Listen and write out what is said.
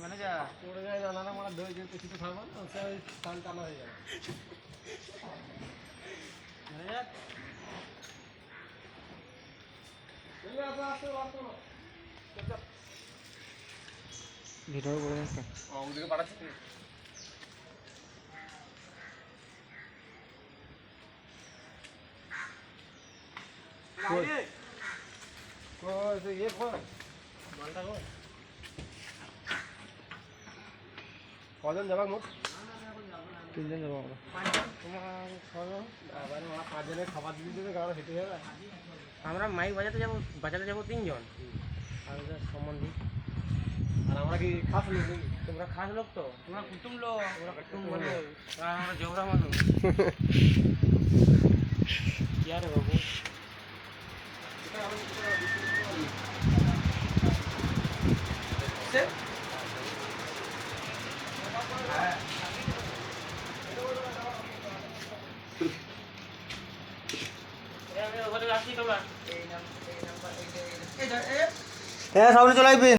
মানে যা পড়ে যায় জানা না মানে ধরে যেতে কিছু খাব না সে ওই টান হয়ে যাবে ভিডিও করে নিচ্ছে ওদিকে পাঠাচ্ছি ইয়ে কর মালটা কর কজন যাবা মোট? তিনজন যাব আমরা। তোমার ছজন আবার ওরা পাঁচজনের খাবার দিতে দিতে গাড়ি হেঁটে যাবে আমরা মাইক বাজাতে যাব বাজাতে যাব তিনজন। আর সম্বন্ধী আর আমরা কি খাস নাকি তোমরা খাস লোক তো? তোমরা কুটুম লোক। তোমরা কুটুম মানুষ। আমরা জবরা মানুষ। কি আরে বাবু তোমরা হ্যাঁ সামনে চলে আসবে।